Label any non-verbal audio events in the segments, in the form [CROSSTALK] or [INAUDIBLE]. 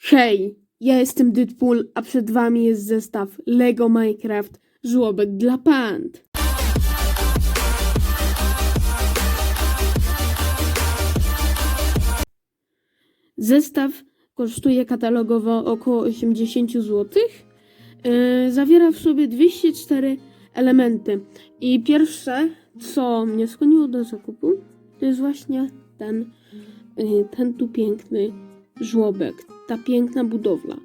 Hej, ja jestem Deadpool, a przed wami jest zestaw Lego Minecraft żłobek dla pand. Zestaw kosztuje katalogowo około 80 zł. Yy, zawiera w sobie 204 elementy. I pierwsze, co mnie skłoniło do zakupu, to jest właśnie ten, yy, ten tu piękny żłobek, ta piękna budowla.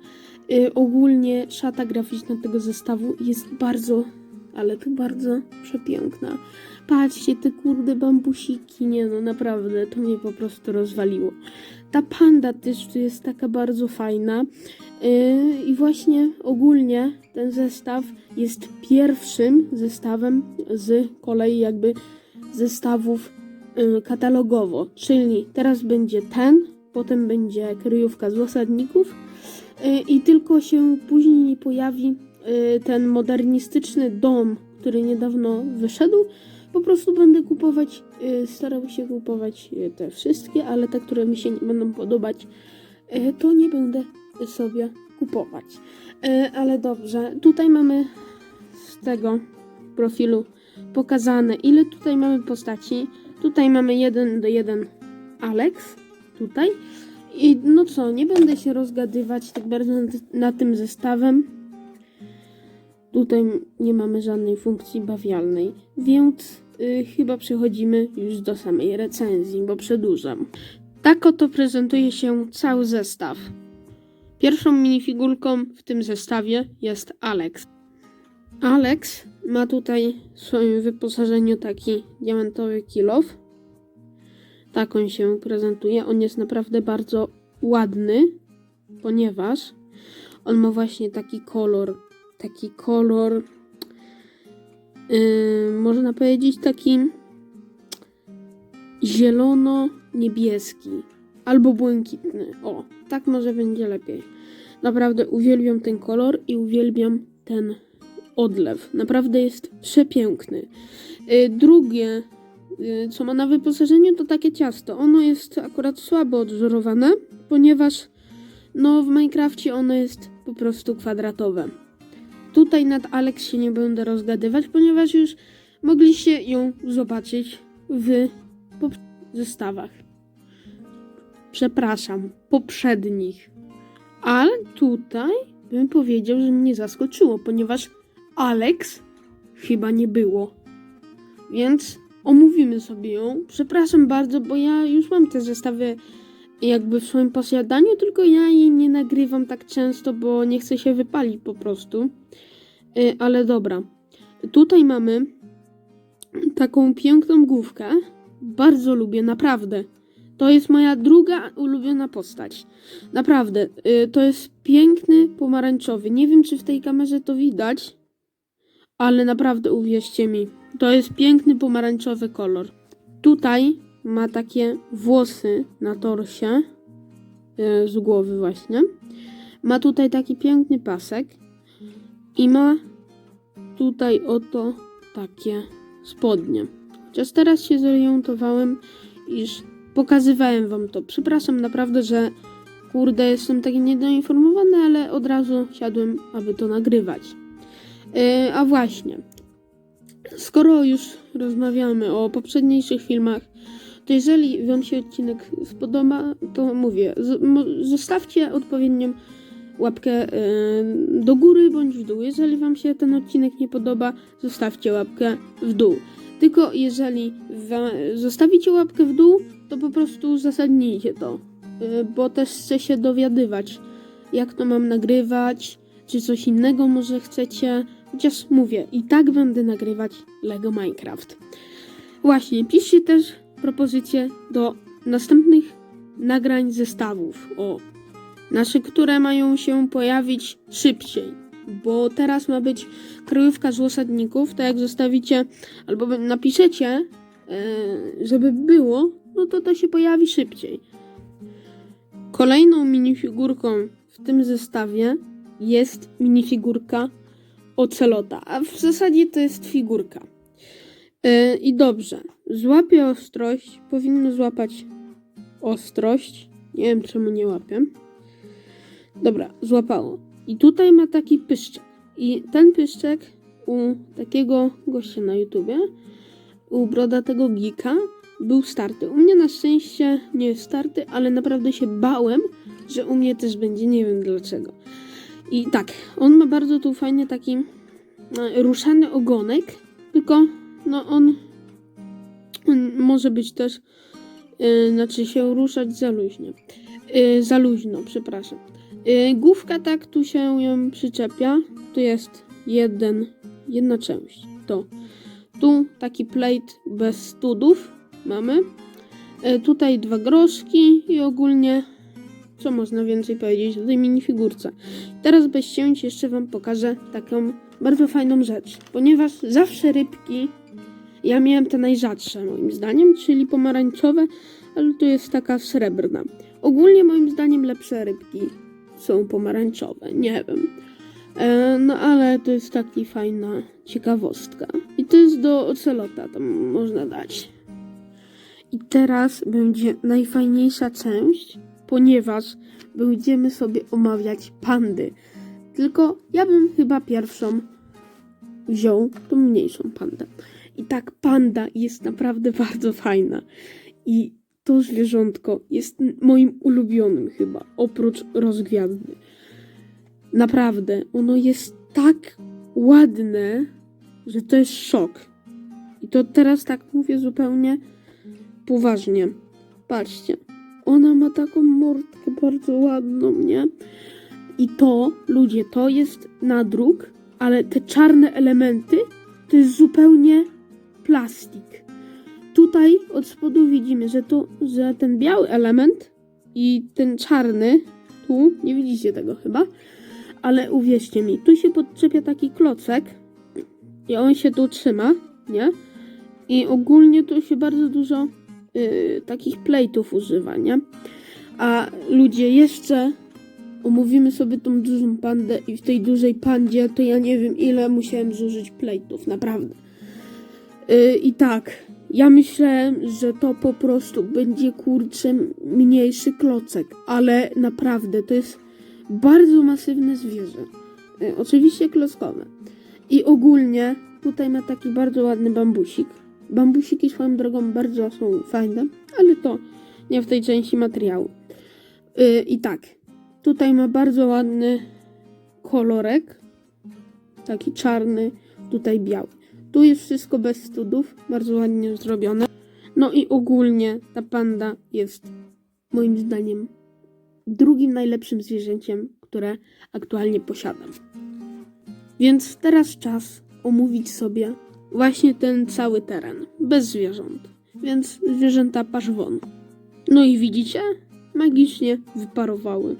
Yy, ogólnie szata graficzna tego zestawu jest bardzo, ale to bardzo przepiękna. Patrzcie, te kurde bambusiki, nie no, naprawdę, to mnie po prostu rozwaliło. Ta panda też tu jest taka bardzo fajna. Yy, I właśnie ogólnie ten zestaw jest pierwszym zestawem z kolei jakby zestawów yy, katalogowo. Czyli teraz będzie ten, potem będzie kryjówka z osadników yy, i tylko się później pojawi yy, ten modernistyczny dom, który niedawno wyszedł. Po prostu będę kupować, yy, starał się kupować te wszystkie, ale te, które mi się nie będą podobać, to nie będę sobie kupować. Ale dobrze, tutaj mamy z tego profilu pokazane, ile tutaj mamy postaci. Tutaj mamy 1 do 1 Alex, tutaj. I no co, nie będę się rozgadywać tak bardzo nad, nad tym zestawem. Tutaj nie mamy żadnej funkcji bawialnej, więc y, chyba przechodzimy już do samej recenzji, bo przedłużam. Tak oto prezentuje się cały zestaw. Pierwszą minifigurką w tym zestawie jest Alex. Alex ma tutaj w swoim wyposażeniu taki diamentowy kilof. Tak on się prezentuje. On jest naprawdę bardzo ładny, ponieważ on ma właśnie taki kolor, taki kolor, yy, można powiedzieć taki zielono-niebieski albo błękitny. O, tak może będzie lepiej. Naprawdę uwielbiam ten kolor i uwielbiam ten odlew. Naprawdę jest przepiękny. Yy, drugie, co ma na wyposażeniu, to takie ciasto. Ono jest akurat słabo odwzorowane, ponieważ no, w Minecrafcie ono jest po prostu kwadratowe. Tutaj nad Alex się nie będę rozgadywać, ponieważ już mogliście ją zobaczyć w zestawach. Przepraszam, poprzednich. Ale tutaj bym powiedział, że mnie zaskoczyło, ponieważ Alex chyba nie było. Więc omówimy sobie ją. Przepraszam bardzo, bo ja już mam te zestawy jakby w swoim posiadaniu, tylko ja jej nie nagrywam tak często, bo nie chcę się wypalić po prostu. Y, Ale dobra. Tutaj mamy taką piękną główkę. Bardzo lubię, naprawdę. To jest moja druga ulubiona postać. Naprawdę. y, To jest piękny pomarańczowy. Nie wiem, czy w tej kamerze to widać, ale naprawdę uwierzcie mi. To jest piękny pomarańczowy kolor. Tutaj ma takie włosy na torsie y, z głowy właśnie. Ma tutaj taki piękny pasek i ma tutaj oto takie spodnie. Chociaż teraz się zorientowałem, iż pokazywałem wam to. Przepraszam naprawdę, że kurde, jestem taki niedoinformowany, ale od razu siadłem, aby to nagrywać. Yy, a właśnie, skoro już rozmawiamy o poprzedniejszych filmach, to jeżeli Wam się odcinek spodoba, to mówię, zostawcie odpowiednią łapkę y, do góry bądź w dół. Jeżeli Wam się ten odcinek nie podoba, zostawcie łapkę w dół. Tylko jeżeli zostawicie łapkę w dół, to po prostu uzasadnijcie to, y, bo też chcę się dowiadywać, jak to mam nagrywać, czy coś innego może chcecie. Chociaż mówię, i tak będę nagrywać Lego Minecraft. Właśnie, piszcie też propozycje do następnych nagrań zestawów. O, nasze, które mają się pojawić szybciej. Bo teraz ma być kryjówka z osadników, tak jak zostawicie albo napiszecie, e, żeby było, no to to się pojawi szybciej. Kolejną minifigurką w tym zestawie jest minifigurka ocelota, a w zasadzie to jest figurka. Yy, I dobrze, złapie ostrość, powinno złapać ostrość. Nie wiem czemu nie łapię. Dobra, złapało. I tutaj ma taki pyszczek. I ten pyszczek u takiego gościa na YouTubie, u brodatego geeka, był starty. U mnie na szczęście nie jest starty, ale naprawdę się bałem, że u mnie też będzie, nie wiem dlaczego. I tak, on ma bardzo tu fajny taki e, ruszany ogonek, tylko no on, on może być też, e, znaczy się ruszać za luźnie. E, za luźno, przepraszam. E, główka tak tu się ją przyczepia. Tu jest jeden, jedna część. To. Tu taki plate bez studów mamy. E, tutaj dwa groszki i ogólnie co można więcej powiedzieć o tej minifigurce. Teraz bez cięć jeszcze wam pokażę taką bardzo fajną rzecz, ponieważ zawsze rybki ja miałem te najrzadsze moim zdaniem, czyli pomarańczowe, ale tu jest taka srebrna. Ogólnie moim zdaniem lepsze rybki są pomarańczowe, nie wiem. E, no ale to jest taki fajna ciekawostka. I to jest do ocelota, tam można dać. I teraz będzie najfajniejsza część, ponieważ będziemy sobie omawiać pandy. Tylko ja bym chyba pierwszą wziął tą mniejszą pandę. I tak, panda jest naprawdę [LAUGHS] bardzo fajna. I to zwierzątko jest moim ulubionym chyba, oprócz rozgwiazdy. Naprawdę, ono jest tak ładne, że to jest szok. I to teraz tak mówię zupełnie poważnie. Patrzcie, ona ma taką mordkę bardzo ładną, nie? I to, ludzie, to jest nadruk, ale te czarne elementy to jest zupełnie plastik. Tutaj od spodu widzimy, że, to, że ten biały element i ten czarny, tu, nie widzicie tego chyba, ale uwierzcie mi, tu się podczepia taki klocek i on się tu trzyma, nie? I ogólnie tu się bardzo dużo y, takich plejtów używa, nie? A ludzie jeszcze omówimy sobie tą dużą pandę i w tej dużej pandzie to ja nie wiem ile musiałem zużyć plejtów, naprawdę. Y, I tak, ja myślałem, że to po prostu będzie kurczę mniejszy klocek, ale naprawdę to jest bardzo masywne zwierzę. Y, oczywiście klockowe. I ogólnie tutaj ma taki bardzo ładny bambusik. Bambusiki swoją drogą bardzo są fajne, ale to nie w tej części materiału. Y, I tak, tutaj ma bardzo ładny kolorek, taki czarny, tutaj biały. Tu jest wszystko bez studów, bardzo ładnie zrobione. No i ogólnie ta panda jest moim zdaniem drugim najlepszym zwierzęciem, które aktualnie posiadam. Więc teraz czas omówić sobie właśnie ten cały teren, bez zwierząt. Więc zwierzęta pasz. No i widzicie? Magicznie wyparowały.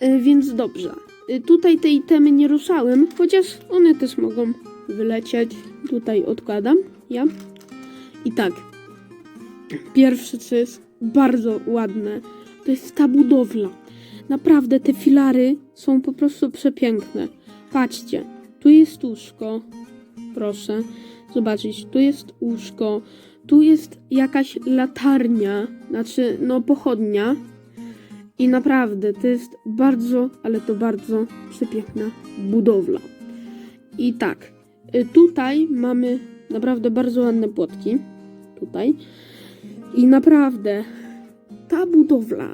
E, więc dobrze. E, tutaj tej temy nie ruszałem, chociaż one też mogą wylecieć. Tutaj odkładam ja. I tak. Pierwsze, co jest bardzo ładne, to jest ta budowla. Naprawdę te filary są po prostu przepiękne. Patrzcie, tu jest łóżko. Proszę zobaczyć, tu jest łóżko. Tu jest jakaś latarnia, znaczy no pochodnia. I naprawdę to jest bardzo, ale to bardzo przepiękna budowla. I tak, y, tutaj mamy naprawdę bardzo ładne płotki. Tutaj. I naprawdę ta budowla,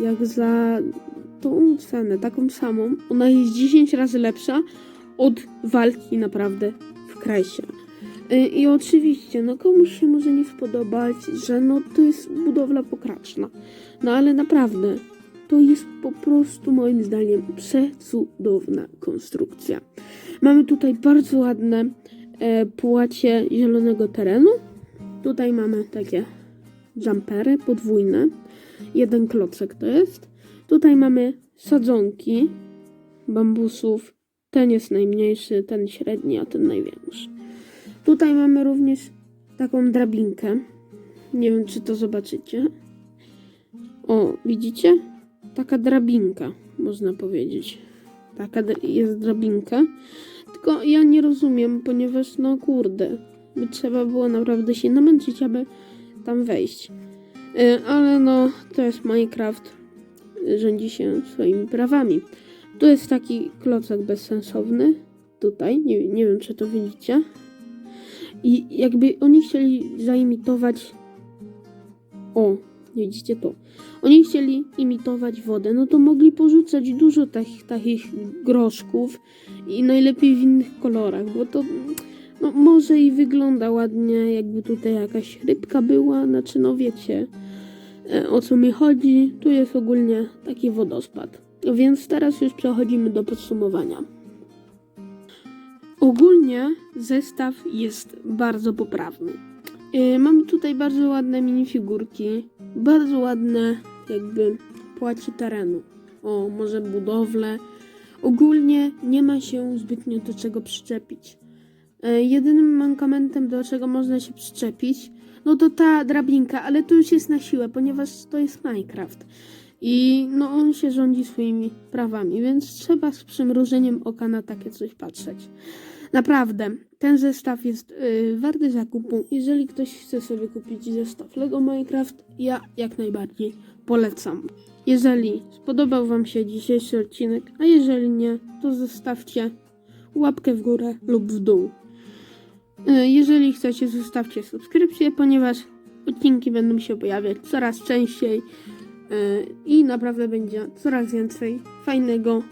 jak za tą cenę, taką samą, ona jest 10 razy lepsza od walki naprawdę w krajsie. Y, I oczywiście, no komuś się może nie spodobać, że no to jest budowla pokraczna. No ale naprawdę, to jest po prostu moim zdaniem przecudowna konstrukcja. Mamy tutaj bardzo ładne e, płacie zielonego terenu. Tutaj mamy takie jumpery podwójne. Jeden klocek to jest. Tutaj mamy sadzonki bambusów. Ten jest najmniejszy, ten średni, a ten największy. Tutaj mamy również taką drabinkę. Nie wiem, czy to zobaczycie. O, widzicie? Taka drabinka, można powiedzieć. Taka jest drabinka. Tylko ja nie rozumiem, ponieważ, no kurde, by trzeba było naprawdę się namęczyć, aby tam wejść. Y, ale no, to jest Minecraft. rządzi się swoimi prawami. Tu jest taki klocek bezsensowny, tutaj, nie, nie wiem czy to widzicie. I jakby oni chcieli zaimitować. O, widzicie to. Oni chcieli imitować wodę, no to mogli porzucać dużo takich, takich groszków i najlepiej w innych kolorach, bo to no, może i wygląda ładnie, jakby tutaj jakaś rybka była, znaczy no wiecie e, o co mi chodzi. Tu jest ogólnie taki wodospad. Więc teraz już przechodzimy do podsumowania. Ogólnie zestaw jest bardzo poprawny. Yy, Mamy tutaj bardzo ładne minifigurki, bardzo ładne jakby płaci terenu. O, może budowle. Ogólnie nie ma się zbytnio do czego przyczepić. Yy, Jedynym mankamentem, do czego można się przyczepić, no to ta drabinka, ale to już jest na siłę, ponieważ to jest Minecraft. I no on się rządzi swoimi prawami, więc trzeba z przymrużeniem oka na takie coś patrzeć. Naprawdę, ten zestaw jest yy, warty zakupu. Jeżeli ktoś chce sobie kupić zestaw Lego Minecraft, ja jak najbardziej polecam. Jeżeli spodobał Wam się dzisiejszy odcinek, a jeżeli nie, to zostawcie łapkę w górę lub w dół. Yy, Jeżeli chcecie, zostawcie subskrypcję, ponieważ odcinki będą się pojawiać coraz częściej i naprawdę będzie coraz więcej fajnego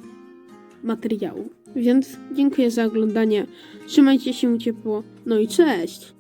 materiału. Więc dziękuję za oglądanie. Trzymajcie się ciepło. No i cześć!